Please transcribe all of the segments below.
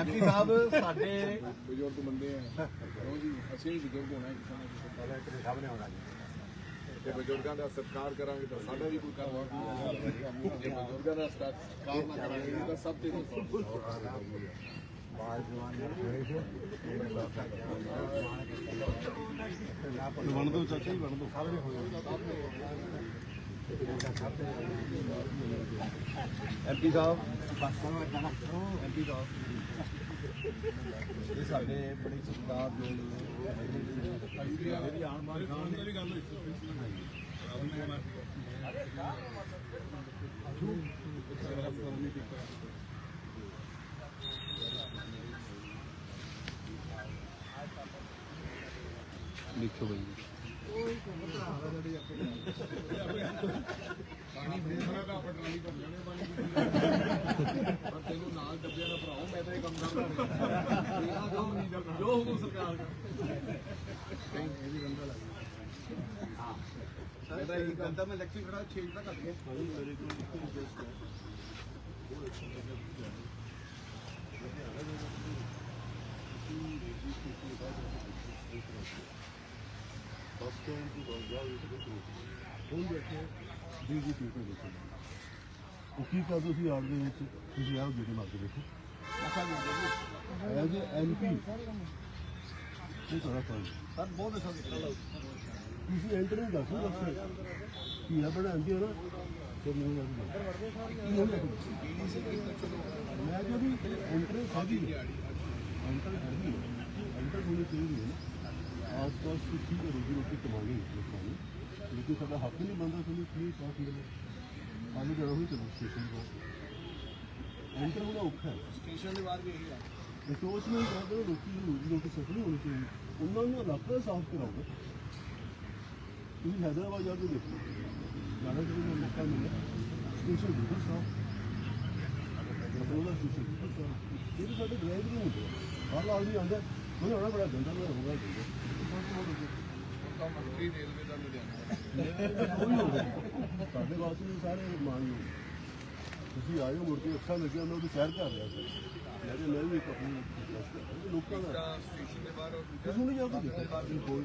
MP ਸਾਹਿਬ ਸਾਡੇ ਬਜ਼ੁਰਗ ਬੰਦੇ ਆ। ਕਿਉਂ ਜੀ ਅਸੀਂ ਵੀ ਬਜ਼ੁਰਗ ਹੋਣਾ ਕਿਸੇ ਨਾ ਕਿਸੇ ਸਭ ਨੇ ਹੋਣਾ ਜੀ। ਜੇ ਬਜ਼ੁਰਗਾਂ ਦਾ ਸਤਿਕਾਰ ਕਰਾਂਗੇ ਤਾਂ ਸਾਡਾ ਵੀ ਕੋਈ ਕਰਵਾ ਜੇ ਬਜ਼ੁਰਗਾਂ ਦਾ ਸਤਿਕਾਰ ਨਾ ਕਰਾਂਗੇ ਤਾਂ ਸਭ ਤੇ ਬਣ ਦੋ ਚਾਚਾ ਜੀ ਬਣ ਦੋ। ਸਭ ਨੇ ਐਮਪੀ ਸਾਹਿਬ। ਐਮਪੀ ਸਾਹਿਬ। ਇਹ ਸਾਡੇ ਬੜੀ ਸਤਿਕਾਰ ਜੋ ਮੇਰੀ ਆਣ ਬਾਣ ਖਾਨ ਦੀ। ਗੱਲ ਲਿਖੋ ਬਈ ਪਾਣੀ ਫੇਸਣਾ ਤਾਂ ਆਪਾਂ ਟਰਾਲੀ ਭਰ ਜਾਣੇ ਪਾਣੀ ਪਰ ਤੈਨੂੰ ਨਾਲ ਡੱਬਿਆਂ ਦਾ ਭਰਾਓ ਮੈਂ ਤਾਂ ਇਹ ਕੰਮ ਕਰਦਾ ਨਹੀਂ ਇਹ ਕੰਮ ਨਹੀਂ ਕਰਨਾ ਜੋ ਹੁਕਮ ਸਰਕਾਰ ਦਾ ਮੈਂ ਤਾਂ ਇਹੀ ਕਹਿੰਦਾ ਮੈਂ ਇਲੈਕਸ਼ਨ ਖੜਾ 6 ਤੱਕ ਘੱਟ ਗਿਆ ਡੀਜੀਪੀ ਕੋਲ ਦੇਖੋ ਉਹ ਕੀ ਕਰ ਤੁਸੀਂ ਆੜ ਦੇ ਵਿੱਚ ਤੁਸੀਂ ਆਓ ਜਿਹੜੇ ਮਾਰ ਕੇ ਦੇਖੋ ਐਜ਼ ਐਮਪੀ ਇਹ ਤੁਹਾਡਾ ਕੰਮ ਸਰ ਬਹੁਤ ਅੱਛਾ ਕੀਤਾ ਤੁਸੀਂ ਐਂਟਰ ਨਹੀਂ ਦੱਸੋ ਬਸ ਕੀ ਆ ਬਣਾ ਆਂਦੀ ਨਾ ਤੇ ਮੈਨੂੰ ਲੱਗ ਮੈਂ ਜੋ ਵੀ ਐਂਟਰ ਸਾਡੀ ਐਂਟਰ ਹੈਗੀ ਐਂਟਰ ਹੋਣੀ ਚਾਹੀਦੀ ਹੈ ਨਾ। ਆਸ ਪਾਸ ਠੀਕ ਹੈ ਰੋਜੀ ਰੋਟੀ ਕਮਾਣੀ ਲੋਕਾਂ ਨੂੰ। ਲੇਕਿਨ ਸਾਡਾ ਹੱਕ ਨਹੀਂ ਬਣਦਾ ਤੁਹਾਨੂੰ ਕੀ ਸਾਥ ਮਿਲੇ ਆਲੂ ਜਰਾ ਹੋਈ ਚਲੋ ਸਟੇਸ਼ਨ ਤੋਂ ਐਂਟਰ ਹੋਣਾ ਔਖਾ ਹੈ। ਸਟੇਸ਼ਨ ਦੇ ਬਾਅਦ ਵੀ ਇਹੀ ਆ। ਤੇ ਸੋਚ ਨਹੀਂ ਕਰਦੇ ਲੋਕੀ ਨੂੰ ਰੋਜੀ ਰੋਟੀ ਸਫਲ ਹੋਣੀ ਚਾਹੀਦੀ। ਉਹਨਾਂ ਨੂੰ ਇਲਾਕਾ ਸਾਫ਼ ਕਰਾਓ। ਤੁਸੀਂ ਹੈਦਰਾਬਾਦ ਜਾ ਕੇ ਦੇਖੋ। ਜਾਣਾ ਜਦੋਂ ਮੈਨੂੰ ਮੌਕਾ ਮਿਲਿਆ ਸਟੇਸ਼ਨ ਬਿਲਕੁਲ ਸਾਫ਼ ਮਤਲਬ ਦਾ ਸਟੇਸ਼ਨ ਬਿਲਕੁਲ ਸਾਫ਼ ਇਹ ਵੀ ਸਾਡੇ ਡਰਾਈਵਰ ਨਹੀਂ ਹੁੰਦੇ। ਹਰ ਆਦਮੀ ਆਉਂਦਾ। ਮੈਨੂੰ ਹੋਣਾ ਬੜਾ ਗੰਦਾ ਮੈਂ ਹੋਊਗਾ। ਤਾਂ ਮੰਤਰੀ ਰੇਲਵੇ ਦਾ ਲੁਧਿਆਣਾ। ਸਾਡੇ ਵਾਸਤੇ ਵੀ ਸਾਰੇ ਮਾਣ ਲਓ ਤੁਸੀਂ ਆਇਓ ਮੁੜ ਕੇ ਅੱਛਾ ਲੱਗਿਆ ਮੈਂ ਉਹਦੀ ਸੈਰ ਕਰ ਰਿਹਾ ਸੀ। ਕਿਹਾ ਮੈਂ ਵੀ ਇੱਕ ਆਪਣੀ। ਲੋਕਾਂ ਦਾ ਸਟੇਸ਼ਨ ਦੇ ਬਾਹਰ ਤੁਸੀਂ ਨਹੀਂ ਜਾਂਦੇ ਦੇਖੋ। ਕੋਈ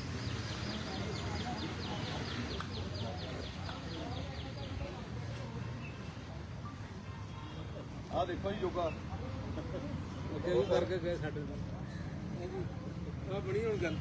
ਦੇਖੋ ਜੀ ਯੋਗਾ। ਅੱਗੇ ਵੀ ਕਰਕੇ ਗਏ ਸਾਡੇ ਆ ਬਣੀ ਹੁਣ ਗੱਲ।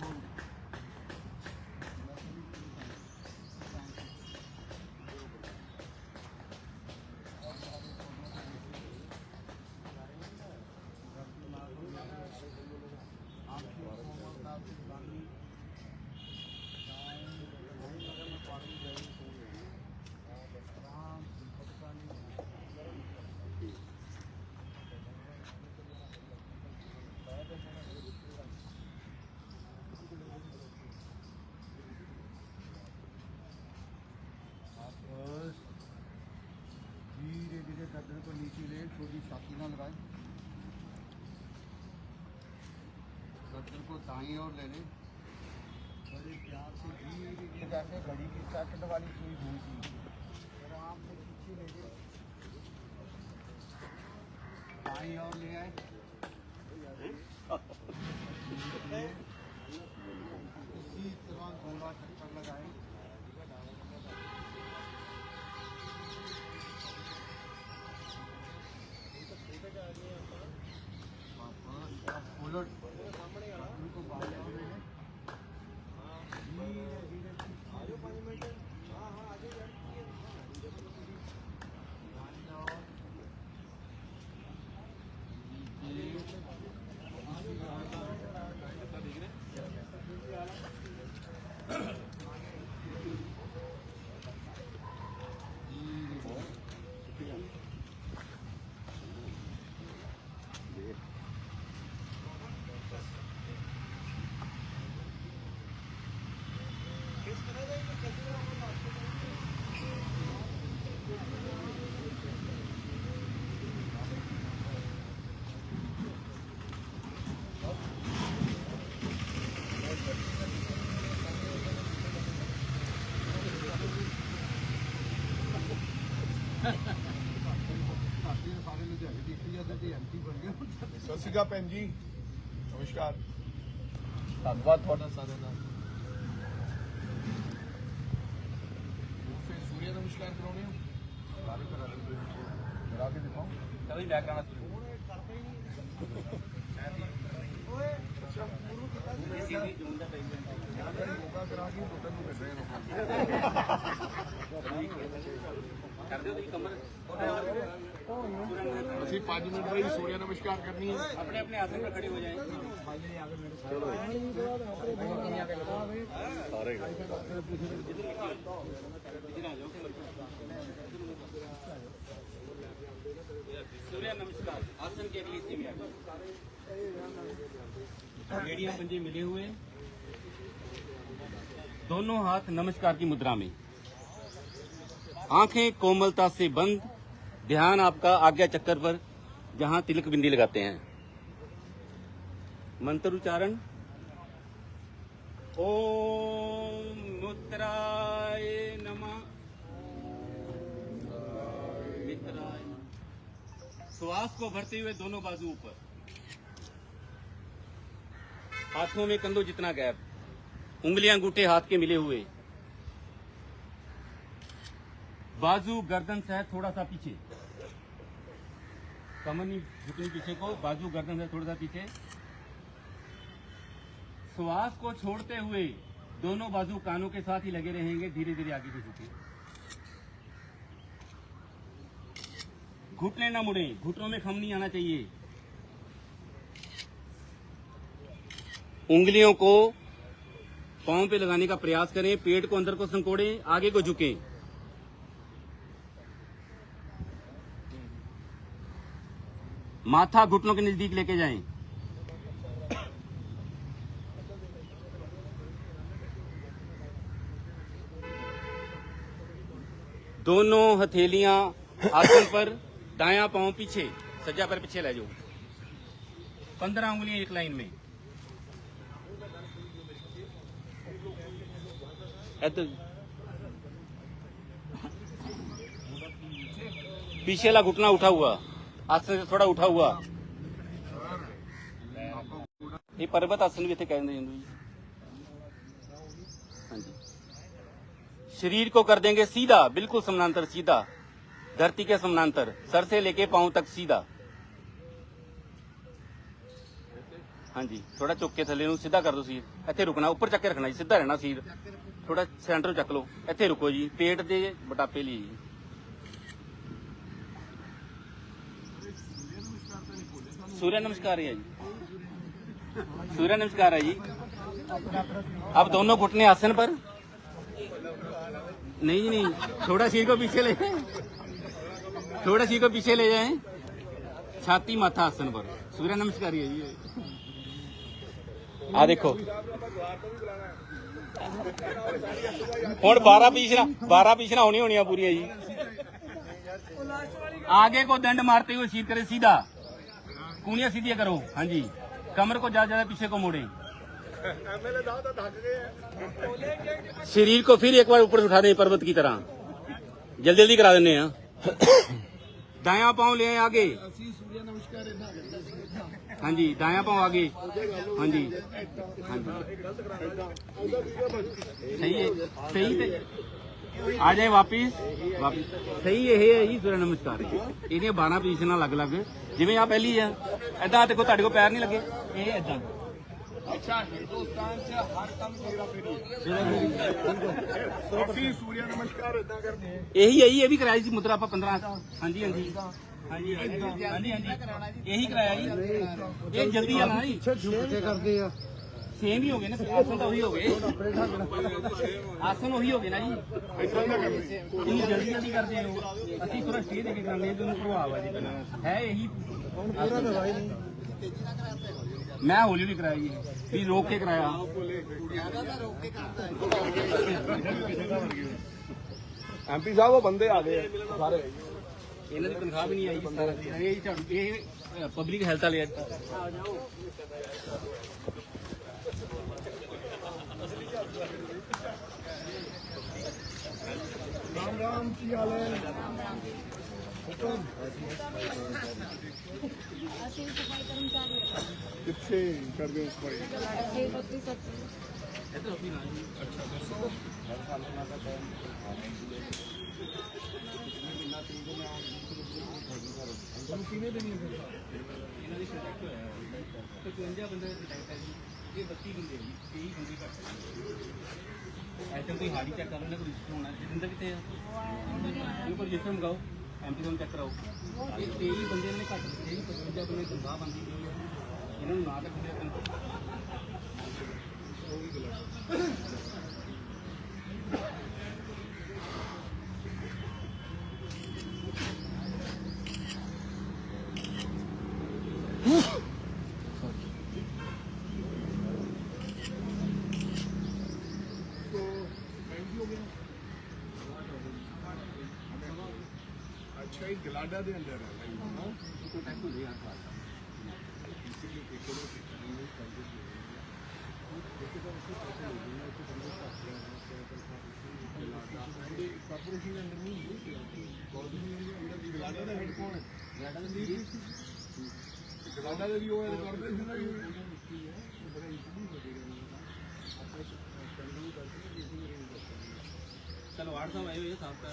everyone. को नीचे ले छोटी छाती ना लगाए। गर्दन को दाएँ और ले ले। बड़े प्यार से धीरे धीरे घड़ी की सेकंड वाली सुई थी। आराम से पीछे ले ले। दाएँ और ले आए। इसी तरह चक्कर लगाए। Absolutely. ਸਤਿ ਸ਼੍ਰੀ ਅਕਾਲ ਭੈਣ ਜੀ। ਨਮਸਕਾਰ। ਧੰਨਵਾਦ ਤੁਹਾਡਾ ਸਾਰਿਆਂ ਦਾ। ਫਿਰ ਸੂਰਿਆ ਨਮਸਕਾਰ ਕਰਾਉਣੇ ਹੋ? ਸਾਰੇ ਕਰਾ ਦਿੰਦੇ ਕਰਾ ਕੇ ਦਿਖਾਓ। ਕਦੀ ਲੈ ਕੇ ਆਣਾ ਸ਼ੁਰੂ ਯੋਗਾ ਕਰਾ ਕੇ ਦੁੱਧ ਨੂੰ ਮਿਲ ਰਹੇ ਲੋਕਾਂ ਕਰਦੇ ਹੋ ਤੁਸੀਂ ਕਮਰ ਅਸੀਂ 5 ਮਿੰਟ ਲਈ ਸੂਰਿਆ ਨਮਸਕਾਰ ਕਰਨੀ ਹੈ अपने अपने आसन पर खड़े हो जाएं सूर्य नमस्कार आसन के अगली हिस्से में आ जाओ एड़ियां पंजे मिले हुए दोनों हाथ नमस्कार की मुद्रा में आँखें कोमलता से बंद, ध्यान आपका आज्ञा चक्कर पर, जहाँ तिलक बिंदी लगाते हैं। मंत्र उच्चारण ओम मुद्राय नमः। श्वास को भरते हुए दोनों बाजू ऊपर। हाथों में कंधों जितना गैप। उंगलियाँ अंगूठे हाथ के मिले हुए। बाजू गर्दन से थोड़ा सा पीछे। कमर नहीं झुकनी पीछे को, बाजू गर्दन से थोड़ा सा पीछे। श्वास को छोड़ते हुए दोनों बाजू कानों के साथ ही लगे रहेंगे धीरे धीरे आगे को झुके। घुटने ना मुड़े, घुटनों में खम नहीं आना चाहिए। उंगलियों को पाँव पे लगाने का प्रयास करें, पेट को अंदर को संकोड़ें, आगे को झुकें। माथा घुटनों के नज़दीक लेके जाएँ। दोनों हथेलियाँ आसन पर दाया पाँव पीछे, सज्जा पर पीछे ले जाओ। पंद्रह उंगलियाँ एक लाइन में। पीछे ला घुटना उठा हुआ। आसन से थोड़ा उठा हुआ ये पर्वत आसन भी थे कहते हैं जी हाँ जी शरीर को कर देंगे सीधा बिल्कुल समानांतर सीधा धरती के समानांतर सर से लेके पांव तक सीधा ਹਾਂਜੀ ਥੋੜਾ ਚੁੱਕ ਕੇ ਥੱਲੇ ਨੂੰ ਸਿੱਧਾ ਕਰ ਦਿਓ ਸੀਰ ਇੱਥੇ ਰੁਕਣਾ ਉੱਪਰ ਚੱਕ ਕੇ ਰੱਖਣਾ ਜੀ ਸਿੱਧਾ ਰਹਿਣਾ ਸੀਰ ਥੋੜਾ ਸੈਂਟਰ ਨੂੰ ਚੱਕ ਲਓ ਇੱਥੇ ਰੁਕੋ ਜੀ ਪੇਟ ਦੇ ਮੋਟਾਪੇ ਲਈ सूर्य नमस्कार है जी सूर्य नमस्कार है जी अब दोनों घुटने आसन पर नहीं जी नहीं थोड़ा सिर को पीछे ले थोड़ा सिर को पीछे ले जाएं छाती माथा आसन पर सूर्य नमस्कार है जी आ देखो ਹੁਣ 12 ਪੀਸਣਾ 12 ਪੀਸਣਾ ਹੋਣੀ ਹੋਣੀਆਂ ਪੂਰੀਆਂ ਜੀ आगे को दंड मारते हुए सीध करे सीधा कूणिया सीधी करो हाँ जी कमर को ज्यादा ज्यादा पीछे को मोड़े शरीर को फिर एक बार ऊपर से उठा दें पर्वत की तरह जल्दी जल्दी करा देने हैं दाया पाँव ले आए आगे हाँ जी दाया पाँव आगे हाँ जी हाँ जी सही है सही है ਆ ਜਾਏ ਵਾਪਿਸ। ਵਾਪਿਸ ਸਹੀ ਇਹ ਹੈ ਜੀ ਸੂਰਜ ਨਮਸਕਾਰ। ਇਹਦੀਆਂ 12 ਪੋਜੀਸ਼ਨਾਂ ਅਲੱਗ-ਅਲੱਗ। ਜਿਵੇਂ ਆ ਪਹਿਲੀ ਆ। ਐਦਾਂ ਦੇਖੋ ਤੁਹਾਡੇ ਕੋਲ ਪੈਰ ਨਹੀਂ ਲੱਗੇ। ਇਹ ਐਦਾਂ ਅੱਛਾ ਹਿੰਦੁਸਤਾਨ 'ਚ ਹਰ ਕੰਮ ਤੇਰਾ ਫੇਰੀ ਅਸੀਂ ਸੂਰਿਆ ਨਮਸਕਾਰ ਇਦਾਂ ਕਰਦੇ ਇਹੀ ਹੈ ਜੀ ਇਹ ਵੀ ਕਰਾਈ ਸੀ ਮੁਦਰਾ ਆਪਾਂ 15 ਹਾਂਜੀ ਹਾਂਜੀ। ਹਾਂਜੀ ਹਾਂਜੀ। ਇਹੀ ਕਰਾਇਆ ਜੀ। ਇਹ ਜਲਦੀ ਆ ਨਾ ਜੀ। ਛੋਟੇ ਕਰਦੇ ਆ? ਸੇਮ ਹੀ ਹੋ ਗਏ ਨਾ ਆਸਨ ਤਾਂ ਉਹੀ ਹੋ ਗਏ। ਆਸਨ ਉਹੀ ਹੋ ਗਏ ਨਾ ਜੀ। ਤੁਸੀਂ ਜਲਦੀ ਜਲਦੀ ਕਰਦੇ ਹੋ ਅਸੀਂ ਥੋੜਾ ਸਟੇ ਦੇ ਕੇ ਕਰਦੇ ਹਾਂ ਤੁਹਾਨੂੰ ਪ੍ਰਭਾਵ ਆ ਜੀ ਪਹਿਲਾਂ। ਹੈ ਇਹੀ ਮੈਂ ਹੌਲੀ ਹੌਲੀ ਕਰਾਇਆ ਜੀ। ਵੀ ਰੋਕ ਕੇ ਕਰਾਇਆ। ਐਮਪੀ ਸਾਹਿਬ ਉਹ ਬੰਦੇ ਆ ਗਏ ਸਾਰੇ। ਇਹਨਾਂ ਦੀ ਤਨਖਾਹ ਵੀ ਨਹੀਂ ਆਈ ਸਾਰਾ। ਇਹ ਝਾੜੂ ਇਹ ਪਬਲਿਕ ਹੈਲਥ ਵਾਲੇ ਆ। ਰਾਮ ਕੀ ਹਾਲ ਹੈ ਅਸੀਂ ਸਫ਼ਾਈ ਕਰਮਚਾਰੀ ਹਾਂ ਕਿੱਥੇ ਕਰਦੇ ਹੋ ਸਫ਼ਾਈ ਇੱਥੇ ਬੱਤੀ ਸੱਤੀ ਤੁਹਾਨੂੰ ਕਿਹਨੇ ਦੇਣੀ ਹੈ ਫਿਰ? ਇਹਨਾਂ ਦੀ ਕੰਟੈਕਟ ਹੋਇਆ? ਹੈ 55 ਬੰਦੇ ਦਾ ਕੰਟੈਕਟ ਹੈ ਜੀ। ਇਹ 32 ਬੰਦੇ ਜੀ 23 ਬੰਦੇ ਘੱਟ ਐਸੇ ਕੋਈ ਹਾੜੀ ਚੈੱਕ ਕਰ ਲੈਣਾ ਕੋਈ ਰਜਿਸਟਰ ਹੋਣਾ ਜਿੰਦਾ ਕਿਤੇ ਆ? ਇਹ ਕੋਈ ਰਜਿਸਟਰ ਮੰਗਾਓ ਐਮਪੀ ਤੋਂ ਚੈੱਕ ਕਰਾਓ। ਇਹ 23 ਬੰਦੇ ਨੇ ਘੱਟ ਦਿੱਤੇ ਜੀ 55 ਬੰਦੇ ਦੀ ਤਨਖਾਹ ਬੰਦੀ ਹੋਈ ਹੈ ਇਹਨਾਂ ਨੂੰ ਨਾ ਤੱਕ ਦੇ ਤਨਖਾਹ कहीं गलाडा के अंदर है इसीलिए देखो ना कि कहीं नहीं कंजूस हो रही है लेकिन अगर उसको पता लग गया तो बंदे का क्या है क्या करता है गलाडा अंडे कॉर्पोरेशन के अंदर नहीं है कॉर्पोरेशन के अंदर गलाडा का हेड कौन है गलाडा का लीड गलाडा का भी वो है कॉर्पोरेशन का भी है बड़ा इजीली हो जाएगा अपने कंजूस करके इजीली रेंज करते हैं चलो वार्ड साहब आए हुए साहब का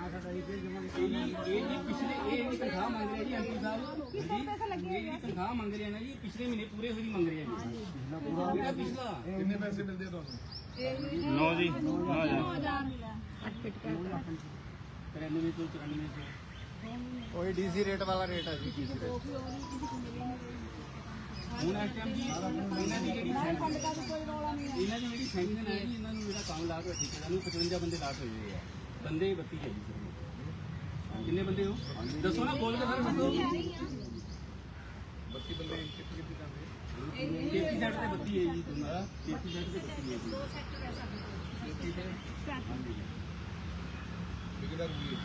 ਇਹ ਜੀ ਪਿਛਲੇ ਇਹ ਜੀ ਤਨਖਾਹ ਮੰਗ ਰਿਹਾ ਜੀ ਐਮਪੀ ਸਾਹਿਬ ਲੱਗੇ ਹੋਏ ਤਨਖਾਹ ਮੰਗ ਰਿਹਾ ਨਾ ਜੀ ਪਿਛਲੇ ਮਹੀਨੇ ਪੂਰੇ ਹੋਈ ਮੰਗ ਰਿਹਾ ਜੀ। ਜਿਹੜਾ ਪਿਛਲਾ ਕਿੰਨੇ ਪੈਸੇ ਮਿਲਦੇ ਆ ਤੁਹਾਨੂੰ? ਨੋ ਜੀ 9000 ਮਿਲਿਆ। 93 ਤੋਂ 94 ਤੋਂ ਉਹੀ ਡੀਸੀ ਰੇਟ ਵਾਲਾ ਰੇਟ ਆ ਜੀ। ਡੀਸੀ ਨਹੀਂ ਹੁਣ ਇਸ ਟਾਈਮ ਜੀ ਇਹਨਾਂ ਦੀ ਜਿਹੜੀ ਸੈਂਕ- ਫੰਡ ਦਾ ਵੀ ਕੋਈ ਰੌਲਾ ਨਹੀਂ ਹੈ। ਇਹਨਾਂ ਦੀ ਜਿਹੜੀ ਸੈਂਕਸ਼ਨ ਹੈ ਜੀ ਇਹਨਾਂ ਨੂੰ ਜਿਹੜਾ ਕੰਮ ਲਾ ਕੇ ਠੀਕ ਹੈ ਨੂੰ 55 ਬੰਦੇ ਲਾ ਕੇ ਹੋਏ ਆ। ਬੰਦੇ 32 ਹੈ ਜੀ ਸਿਰਫ। ਕਿੰਨੇ ਬੰਦੇ ਹੋ ਦੱਸੋ ਨਾ ਬੋਲ ਕੇ ਸਰ ਦੱਸੋ 32 ਬੰਦੇ ਕਿੱਥੇ ਕਿੱਥੇ ਜਾਂਦੇ ਸੇਫਟੀ ਸੈਟ ਤੇ 32 ਹੈ ਜੀ ਤੁਹਾਡਾ ਸੇਫਟੀ ਸੈਟ ਤੇ 32 ਹੈ ਜੀ ਦੋ ਸੈਕਟਰ ਹੈ ਸਾਡੇ ਸੇਫਟੀ ਸੈਟ ਹਾਂਜੀ ਠੇਕੇਦਾਰ ਵੀ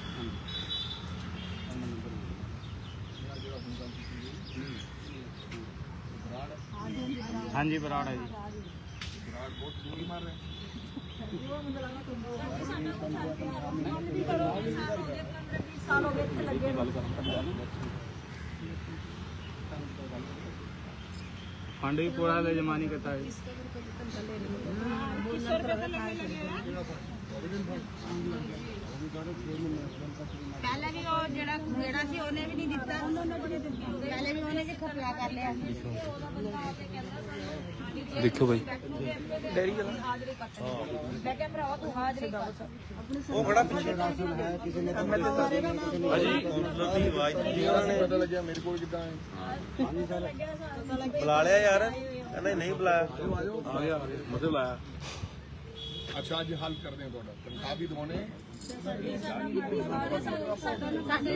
फंड भी पूरा ले जमानी करता है पहले भी और सी भी नहीं दिता पहले भी ओने के खपला कर लिया। ਉਹ ਜਿਹੜਾ ਜਿਹੜਾ ਸੀ ਉਹਨੇ ਵੀ ਨਹੀਂ ਦਿੱਤਾ ਪਹਿਲੇ ਵੀ ਉਹਨੇ ਵੀ ਖਪਲਾ ਕਰ ਲਿਆ ਦੇਖਿਓ ਬਾਈ ਡੈਰੀ ਮੈਂ ਕਿਹਾ ਭਰਾਵਾ ਤੂੰ ਹਾਜ਼ਰੀ ਕਰ ਪਤਾ ਲੱਗਿਆ ਮੇਰੇ ਕੋਲ ਕਿਦਾਂ ਹੈ। ਬੁਲਾ ਲਿਆ ਯਾਰ। ਕਹਿੰਦਾ ਨਹੀਂ ਬੁਲਾਇਆ। ਆ ਗਿਆ ਮਤਲਬ ਲਾਇਆ। ਅੱਛਾ ਅੱਜ ਹੱਲ ਕਰਦੇ ਹਾਂ ਤੁਹਾਡਾ। ਤਨਖਾਹ ਵੀ ਦਵਾਉਣੇ ਸਾਡੀ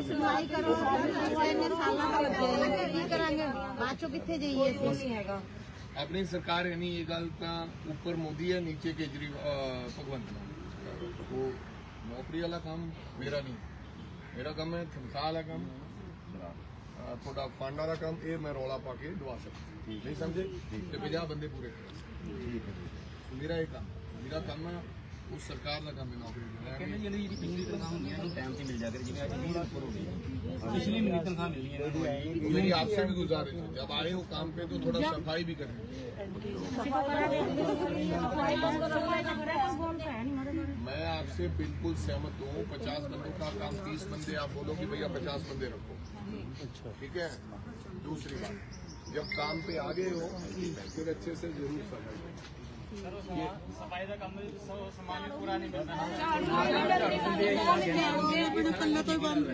ਸੁਣਵਾਈ ਕਰੋ। ਇੰਨੇ ਸਾਲਾਂ ਦਾ ਬੱਚਾ ਕੀ ਕਰਾਂਗੇ? ਬਾਅਦ ਚੋਂ ਕਿੱਥੇ ਜਾਈਏ ਅਸੀਂ? ਹੈਗਾ ਆਪਣੀ ਸਰਕਾਰ ਹੈ ਨਹੀਂ ਇਹ ਗੱਲ ਤਾਂ ਉੱਪਰ ਮੋਦੀ ਹੈ ਨੀਚੇ ਕੇਜਰੀਵਾਲ ਭਗਵੰਤ ਮਾਨ। ਉਹ ਨੌਕਰੀ ਵਾਲਾ ਕੰਮ ਮੇਰਾ ਨਹੀਂ। ਮੇਰਾ ਕੰਮ ਹੈ ਤਨਖਾਹ ਵਾਲਾ ਕੰਮ। ਤੁਹਾਡਾ ਫੰਡ ਵਾਲਾ ਕੰਮ ਇਹ ਮੈਂ ਰੌਲਾ ਪਾ ਕੇ ਦਵਾ ਸਕਦਾ। ਨਹੀਂ ਸਮਝੇ? ਤੇ 50 ਬੰਦੇ ਪੂਰੇ ਕਰਾਂ। ਮੇਰਾ ਇਹ ਕੰਮ ਮੇਰਾ ਕੰਮ ਹੈ ਉਸ ਸਰਕਾਰ ਦਾ ਕੰਮ ਹੈ ਨੌਕਰੀ ਦੇਣਾ ਕਹਿੰਦੇ ਜੀ ਇਹਦੀ ਜਿਹੜੀ ਪਿਛਲੀ ਤਨਖਾਹ ਹੁੰਦੀ ਹੈ ਇਹਨੂੰ ਟਾਈਮ ਤੇ ਮਿਲ ਜਾ ਕਰੇ ਜਿਵੇਂ ਅੱਜ 20 ਦਿਨ ਉੱਪਰ ਹੋ ਗਈ ਹੈ। ਪਿਛਲੀ ਮਹੀਨੇ ਤਨਖਾਹ ਮਿਲਣੀ ਹੈ ਇਹਨਾਂ ਨੂੰ मेरी आपसे भी गुजारिश है जब आए हो काम पे तो थोड़ा सफाई भी करनी मैं आपसे बिल्कुल सहमत हूँ पचास बंदों का काम तीस बंदे आप बोलो कि भैया पचास बंदे रखो ठीक है दूसरी बात जब काम पे आ गए हो फिर अच्छे से जरूर ਸਫ਼ਾਈ ਦਾ ਕੰਮ ਸਮਾਨ ਪੂਰਾ ਨਹੀਂ ਮਿਲਦਾ ਆਪਣੇ ਪੱਲੇ ਤੋਂ ਬੰਦ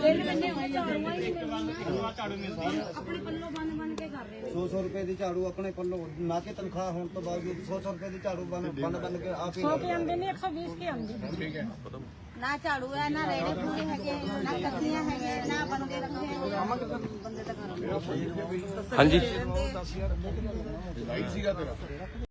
ਝਾੜੂ ਮਿਲਦੀ ਹੈ ਆਪਣੇ ਪੱਲੋਂ ਬੰਦ ਬੰਦ ਕੇ ਕਰ ਰਹੇ ਨੇ 200 ਰੁਪਏ ਦੀ ਝਾੜੂ ਆਪਣੇ ਪੱਲੋਂ ਨਾ ਕਿ ਤਨਖਾਹ ਹੋਣ ਤੋਂ ਬਾਵਜੂਦ 100 ਰੁਪਏ ਦੀ ਝਾੜੂ ਬੰਦ ਬੰਦ ਬੰਦ ਕੇ ਆਪ ਹੀ 100 ਕੇ ਆਉਂਦੇ ਨੇ 120 ਕੇ ਆਉਂਦੇ ਠੀਕ ਹੈ ਨਾ ਝਾੜੂ ਹੈ ਨਾ ਰੇੜੇ ਪੂਰੇ ਹੈਗੇ ਨਾ ਕੱਸੀਆਂ ਹੈਗੇ ਨਾ ਬੰਦੇ ਰੱਖੇ ਬੰਦੇ ਤਾਂ ਕਰੋ ਹਾਂਜੀ ਲਾਈਟ ਸੀਗਾ ਤੇਰਾ